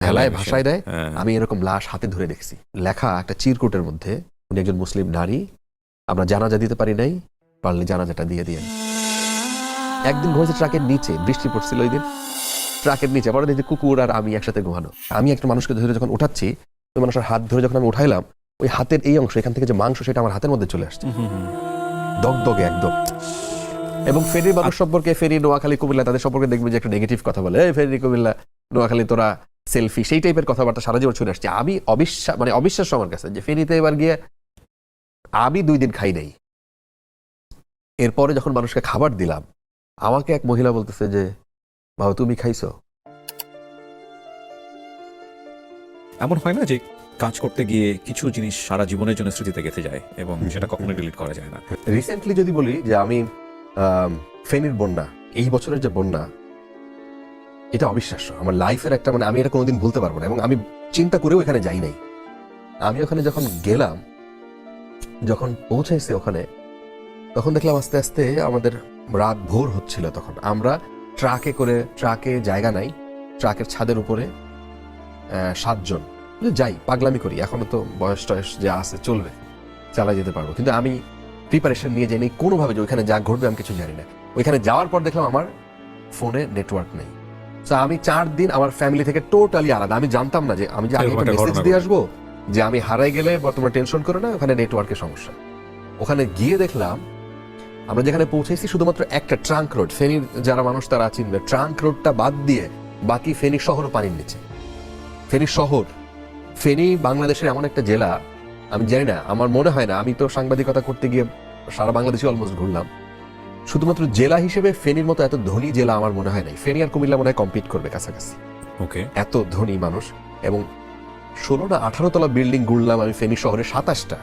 ভেলায় ভাষায় দেয়। হ্যাঁ। আমি এরকম লাশ হাতে ধরে দেখছি। লেখা একটা চিরকুটের মধ্যে উনি একজন মুসলিম নারী আমরা জানাজা দিতে পারি নাই পারলে জানাজাটা দিয়ে দিয়ে একদিন ঘুরেছে ট্রাকের নিচে বৃষ্টি পড়ছিল ওই দিন। ট্রাকের নিচে পরে দেখছি কুকুর আর আমি একসাথে ঘুমানো। আমি একটা মানুষকে ধরে যখন উঠাচ্ছি ওই মানুষের হাত ধরে যখন আমি উঠাইলাম ওই হাতের এই অংশ এখান থেকে যে মাংস সেটা আমার হাতের মধ্যে চলে আসছে। দগদগে একদম। এবং ফেরির মানুষ সম্পর্কে ফেরি নোয়াখালী কুমিল্লা তাদের সম্পর্কে দেখবে যে একটা নেগেটিভ কথা বলে এই ফেরি কুমিল্লা নোয়াখালী তোরা সেলফি সেই টাইপের কথাবার্তা সারা জীবন শুনে আসছে। আমি অবিশ্বাস মানে অবিশ্বাস আমার কাছে যে ফেরিতে এবার গিয়ে আমি দুই দিন খাই নাই। এরপরে যখন মানুষকে খাবার দিলাম আমাকে এক মহিলা বলতেছে যে বাবা তুমি খাইছো? এমন হয় না যে কাজ করতে গিয়ে কিছু জিনিস সারা জীবনের জন্য স্মৃতিতে গেঁথে যায় এবং সেটা কখনো ডিলিট করা যায় না? রিসেন্টলি যদি বলি যে আমি আম, ফেনীর বন্যা এই বছরের যে বন্যা এটা অবিশ্বাস্য। আমার লাইফের একটা মানে আমি এটা কোনোদিন ভুলতে পারব না এবং আমি চিন্তা করেও এখানে যাই নাই। আমি ওখানে যখন গেলাম, যখন পৌঁছাইছি ওখানে, তখন দেখলাম আস্তে আস্তে আমাদের রাত ভোর হচ্ছিল তখন। আমরা ট্রাকে করে, ট্রাকে জায়গা নাই, ট্রাকের ছাদের উপরে সাতজন। যাই, পাগলামি করি, এখনও তো বয়স টয়স যে আছে চলবে, চালাই যেতে পারব। কিন্তু আমি প্রিপারেশন নিয়ে যাইনি কোনোভাবে যে ওইখানে যা ঘটবে আমি কিছু জানি না। ওইখানে যাওয়ার পর দেখলাম আমার ফোনে নেটওয়ার্ক নেই। আমি চার দিন আমার ফ্যামিলি থেকে টোটালি আলাদা। আমি জানতাম না যে আমি যে আগে একটা মেসেজ দিয়ে আসব যে আমি হারাই গেলে বর্তমানে টেনশন করে না ওখানে নেটওয়ার্কের সমস্যা। ওখানে গিয়ে দেখলাম আমরা যেখানে পৌঁছেছি শুধুমাত্র একটা ট্রাঙ্ক রোড ফেনীর যারা মানুষ তারা চিনবে। ট্রাঙ্ক রোডটা বাদ দিয়ে বাকি ফেনী শহর পানির নিচে। ফেনী শহর। ফেনী বাংলাদেশের এমন একটা জেলা আমি জানি না আমার মনে হয় না। আমি তো সাংবাদিকতা করতে গিয়ে সারা বাংলাদেশে অলমোস্ট ঘুরলাম। শুধুমাত্র জেলা হিসেবে ফেনীর মতো এত ধনী জেলা আমার মনে হয় নাই। ফেনী আর কুমিল্লা মনে হয় কম্পিট করবে কাছাকাছি। ওকে এত ধনী মানুষ এবং ষোলো না আঠারো তলা বিল্ডিং ঘুরলাম আমি ফেনী শহরে সাতাশটা।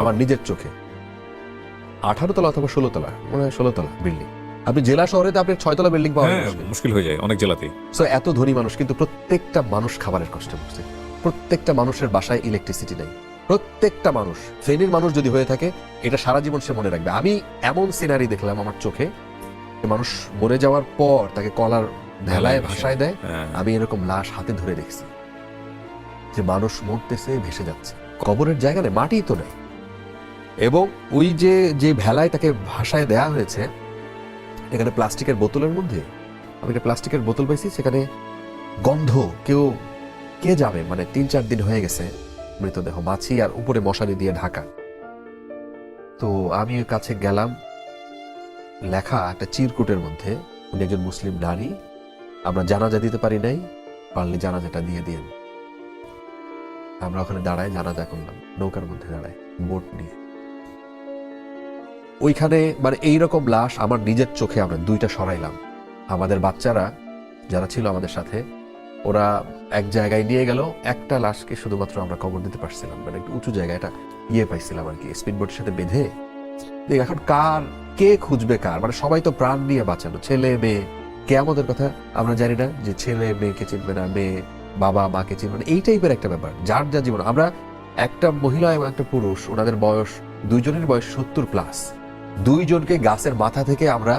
আমার নিজের চোখে। আঠারো তলা অথবা ষোলো তলা মনে হয় ষোলো তলা বিল্ডিং আপনি জেলা শহরে তো আপনি ছয় তলা বিল্ডিং পাওয়া হ্যাঁ মুশকিল। হয়ে যায় অনেক জেলাতেই। সো এত ধনী মানুষ কিন্তু প্রত্যেকটা মানুষ খাবারের কষ্টে পড়ছে প্রত্যেকটা মানুষের বাসায় ইলেকট্রিসিটি নেই। প্রত্যেকটা মানুষ ফেনীর মানুষ যদি হয়ে থাকে এটা সারা জীবন সে মনে রাখবে। আমি এমন সিনারি দেখলাম আমার চোখে মানুষ মরে যাওয়ার পর তাকে কলার ভেলায় ভাষায় দেয় হ্যাঁ। আমি এরকম লাশ হাতে ধরে দেখছি যে মানুষ মরতেছে ভেসে যাচ্ছে। কবরের জায়গা নেই মাটি তো নেই। এবং ওই যে যে ভেলায় তাকে ভাষায় দেয়া হয়েছে এখানে প্লাস্টিকের বোতলের মধ্যে আমি একটা প্লাস্টিকের বোতল পাইছি সেখানে গন্ধ কেউ কে যাবে মানে তিন চার দিন হয়ে গেছে মৃতদেহ মাছি আর উপরে মশারি দিয়ে ঢাকা। তো আমি ওর কাছে গেলাম। লেখা একটা চিরকুটের মধ্যে, উনি একজন মুসলিম নারী, আমরা জানাজা দিতে পারি নাই, পারলে জানাজাটা দিয়ে দিন আমরা ওখানে দাঁড়ায় জানাজা করলাম, নৌকার মধ্যে দাঁড়ায় বোট নিয়ে। ওইখানে মানে এইরকম লাশ আমার নিজের চোখে আমরা দুইটা সরাইলাম। আমাদের বাচ্চারা যারা ছিল আমাদের সাথে ওরা এক জায়গায় নিয়ে গেল, একটা লাশকে শুধুমাত্র আমরা কবর দিতে পারছিলাম মানে একটু উঁচু জায়গায় এটা ইয়ে পাইছিলাম আর কি স্পিড বোটের সাথে বেঁধে। এখন কার, কে খুঁজবে কার? মানে সবাই তো প্রাণ নিয়ে বাঁচানো ছেলে, মেয়ে, কে আমাদের কথা আমরা জানি না, যে ছেলে, মেয়েকে চিনবে না, মেয়ে, বাবা, মাকে চিনবে না, এই টাইপের একটা ব্যাপার, যার যা জীবন। আমরা একটা মহিলা এবং একটা পুরুষ, ওনাদের বয়স, দুইজনের বয়স সত্তর প্লাস দুইজনকে গাছের মাথা থেকে আমরা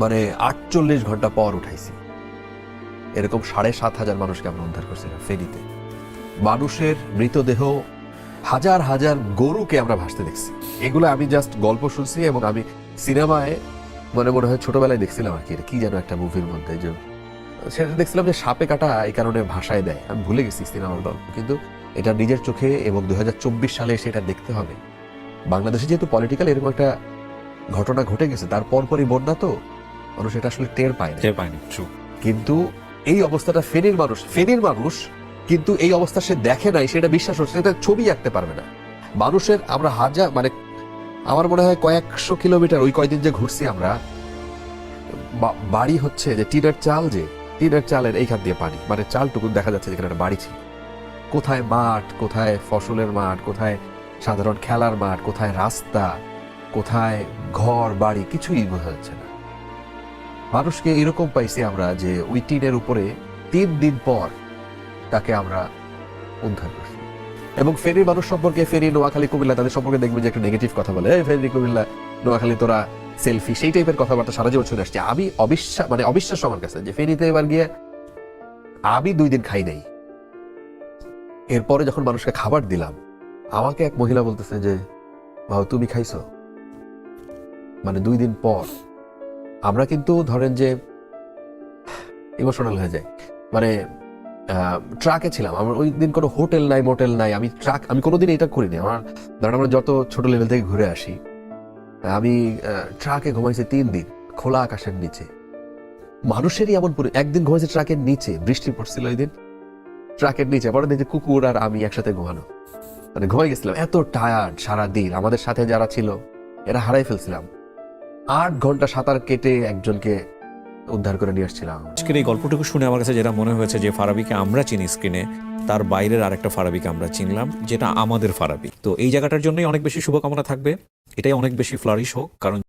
মানে আটচল্লিশ ঘণ্টা পর উঠাইছি। এরকম সাড়ে সাত হাজার মানুষকে আমরা উদ্ধার করছিলাম ফেরিতে মানুষের মৃতদেহ হাজার হাজার গরুকে আমরা ভাসতে দেখছি। এগুলো আমি জাস্ট গল্প শুনছি এবং আমি সিনেমায় মনে মনে হয় ছোটবেলায় দেখছিলাম আর কি এটা কি যেন একটা মুভির মধ্যে যে সেটা দেখছিলাম যে সাপে কাটা এই কারণে ভাষায় দেয়। আমি ভুলে গেছি সিনেমার গল্প কিন্তু এটা নিজের চোখে এবং দুই হাজার চব্বিশ সালে সেটা দেখতে হবে। বাংলাদেশে যেহেতু পলিটিক্যাল এরকম একটা ঘটনা ঘটে গেছে তার পরপরই বন্যা তো মানুষ এটা আসলে টের পায় না। টের ট্রু কিন্তু এই অবস্থাটা ফেনীর মানুষ ফেনীর মানুষ কিন্তু এই অবস্থা সে দেখে নাই, সেটা বিশ্বাস হচ্ছে সেটা ছবি আঁকতে পারবে না। মানুষের আমরা হাজার মানে আমার মনে হয় কয়েকশো কিলোমিটার, ওই কয়দিন যে ঘুরছি আমরা বাড়ি হচ্ছে যে টিনের চাল যে, টিনের চালের এইখান দিয়ে পানি মানে চালটুকু দেখা যাচ্ছে যেখানে একটা বাড়ি ছিল। কোথায় মাঠ, কোথায় ফসলের মাঠ, কোথায় সাধারণ খেলার মাঠ, কোথায় রাস্তা, কোথায় ঘর, বাড়ি, কিছুই বোঝা যাচ্ছে না। মানুষকে এরকম পাইছি আমরা যে ওই টিনের উপরে তিন দিন পর তাকে আমরা উদ্ধার করছি। এবং ফেরির মানুষ সম্পর্কে ফেরি নোয়াখালী, কুমিল্লা, তাদের সম্পর্কে দেখবে যে একটা নেগেটিভ কথা বলে ফেরি কুমিল্লা, নোয়াখালী, তোরা সেলফি সেই টাইপের কথাবার্তা সারা জীবন শুনে আসছে। আমি অবিশ্বাস মানে অবিশ্বাস আমার কাছে যে ফেরিতে এবার গিয়ে আমি দুই দিন খাই নাই। এরপরে যখন মানুষকে খাবার দিলাম, আমাকে এক মহিলা বলতেছে যে বাবু তুমি খাইছো? মানে দুই দিন পর আমরা কিন্তু ধরেন যে ইমোশনাল হয়ে যায় মানে ট্রাকে ছিলাম। আমার ওই দিন কোনো হোটেল নাই, মোটেল নাই। আমি ট্রাক, আমি কোনোদিন এটা করিনি। আমার ধরেন আমরা যত ছোট লেভেল থেকে ঘুরে আসি, আমি ট্রাকে ঘুমাইছি তিন দিন, খোলা আকাশের নিচে। মানুষেরই এমন পরি, একদিন ঘুমাইছে ট্রাকের নিচে, বৃষ্টি পড়ছিল ওই দিন, ট্রাকের নিচে পরে দেখছি কুকুর আর আমি একসাথে ঘুমানো। মানে ঘুমাই গেছিলাম, এত টায়ার্ড সারা দিন আমাদের সাথে যারা ছিল, এরা হারাই ফেলছিলাম। আট ঘণ্টা সাঁতার কেটে একজনকে উদ্ধার করে নিয়ে আসছিলাম। আজকের এই গল্পটুকু শুনে আমার কাছে যেটা মনে হয়েছে যে ফারাবিকে আমরা চিনি স্ক্রিনে, তার বাইরের আরেকটা ফারাবিকে আমরা চিনলাম, যেটা আমাদের ফারাবি। তো এই জায়গাটার জন্যই অনেক বেশি শুভকামনা থাকবে। এটাই অনেক বেশি ফ্লারিশ হোক, কারণ